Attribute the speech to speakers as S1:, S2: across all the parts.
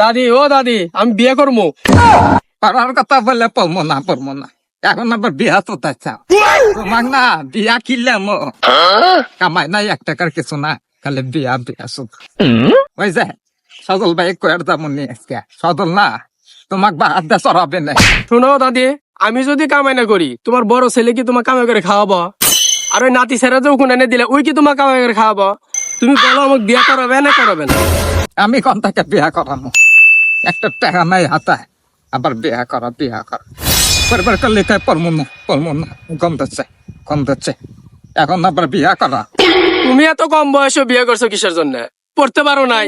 S1: দাদি ও দাদি আমি বিয়ে করব
S2: পারার কথা বললে পড়ব না পড়ব না। এখন আবার বিয়া তো চাও তোমাক না বিয়া কিনলে কামাই নাই এক টাকার কিছু না খালি বিয়া বিয়া শুধু ওই যে সদল ভাই কয়ার দাম নিয়ে আজকে। সদল না তোমাক বা হাত দিয়ে চড়াবে না।
S1: শোনো দাদি আমি যদি কামাই না করি তোমার বড় ছেলে কি তোমার কামাই করে খাওয়াবো? আর ওই নাতি ছেড়ে যে ওখানে এনে দিলে ওই কি তোমার কামাই করে খাওয়াবো? তুমি বলো আমাকে বিয়া করাবে না করাবে না?
S2: আমি কোন থেকে বিয়া করানো একটা টাকা নাই হাতে আবার বিয়া করা বিয়া করা। পরিবার করলে তাই পড়ব না পড়ব না কম দিচ্ছে কম দিচ্ছে। এখন আবার বিয়া করা।
S1: তুমি এত কম বয়সে বিয়ে করছ কিসের জন্য? পড়তে পারো নাই।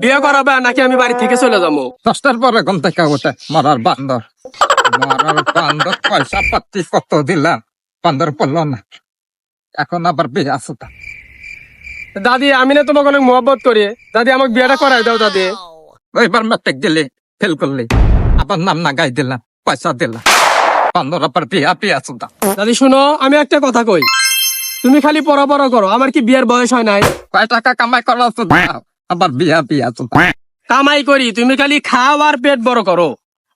S1: বিয়ে করাবে নাকি আমি বাড়ি থেকে চলে যাব?
S2: দশটার পরে ঘুম থেকে ওঠে মরার বান্দর। মরার বান্দর পয়সা পাতি কত দিলাম? বান্দর পড়ল না। এখন আবার বিয়ে তা।
S1: দাদি আমি না তোমাকে অনেক মহব্বত করি। দাদি আমাকে বিয়েটা করাই দাও দাদি।
S2: এবার মেট্রিক দিলে ফেল করলে আবার নাম না গাই দিলাম পয়সা দিলাম বান্দর আবার বিয়া বিয়ে আছে
S1: দাদি শুনো আমি একটা কথা কই। তুমি খালি পড়া পড়া করো আমার কি বিয়ের বয়স হয় নাই?
S2: কয় টাকা কামাই করা আবার বিয়া
S1: কামাই করি তুমি খালি খাও আর পেট বড় করো।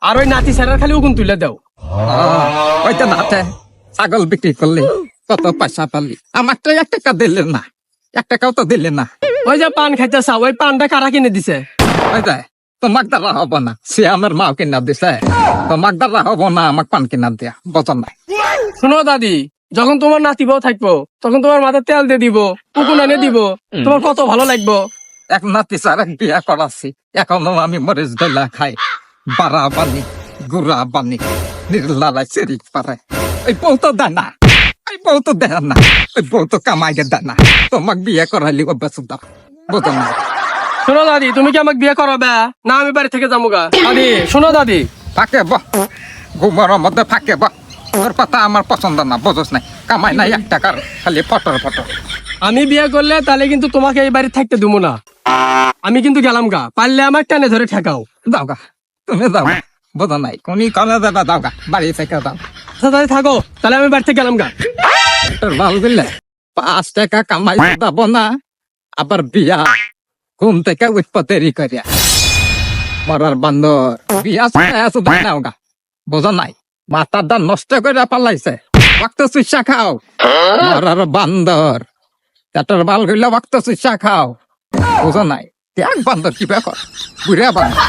S1: আর ওই নাতি স্যারের খালি উকুন তুলে দাও।
S2: ওইটা নাতে ছাগল বিক্রি করলে কত পয়সা পালি। আমার তো এক টাকা দিলে না এক টাকাও তো দিলে না।
S1: ওই যে পান খাইতে চাও ওই পানটা কারা কিনে দিছে?
S2: ওই তোমাক দ্বারা হব না। সে আমার মাও কিনা দিছে। তোমাক দ্বারা হব না আমাক পান কিনা দিয়া। বচন নাই।
S1: শুনো দাদি যখন তোমার নাতি বউ থাকব তখন তোমার মাথায় তেল দিয়ে দিব উকুন এনে দিব। তোমার কত ভালো লাগবো।
S2: এক নাতি স্যার এক বিয়া করাছি। এখনও আমি মরিচ গলা খাই। বাড়া বানি গুড়া বানি নির্লালাই সেরি পারে ওই বউ তো দেয় না ওই বউ তো দেয় না ওই বউ তো কামাই দেয় না তোমাক বিয়ে করাইলি দাও বোঝো না
S1: শোনো দাদি তুমি কি আমাকে বিয়ে করাবে? না আমি বাড়ি থেকে যাব গা দাদি শোনো দাদি।
S2: ফাঁকে ব। ঘুমার মধ্যে ফাঁকে ব। তোর কথা আমার পছন্দ না বোঝস নাই? কামাই নাই এক টাকার খালি ফটর ফটর
S1: আমি বিয়ে করলে তাহলে কিন্তু তোমাকে এই বাড়ি থাকতে দেবো না। আমি কিন্তু গেলাম গা পারলে আমার টেনে ধরে ঠেকাও।
S2: দাও গা তুমি দাও বোঝো নাই কোনি কলে দেবা দাও গা বাড়ি থেকে দাও
S1: আচ্ছা দাদি থাকো। তাহলে আমি বাড়ি থেকে গেলাম গা
S2: তোর ভালো দিলে পাঁচ টাকা কামাই যাব না। আবার বিয়া। ঘুম থেকে উঠপ দেরি করিয়া। মরার বান্দর, বিয়া আছো গা। বোঝো নাই মাথার দান নষ্ট করে পালাইছে। ভক্ত চিকিৎসা খাও। মরার বান্দর, পেটের বাল গইলে ভক্ত চিকিৎসা খাও। বোঝো নাই, ত্যাগ বান্দর কি ব্যাপার বুড়া বান্দর।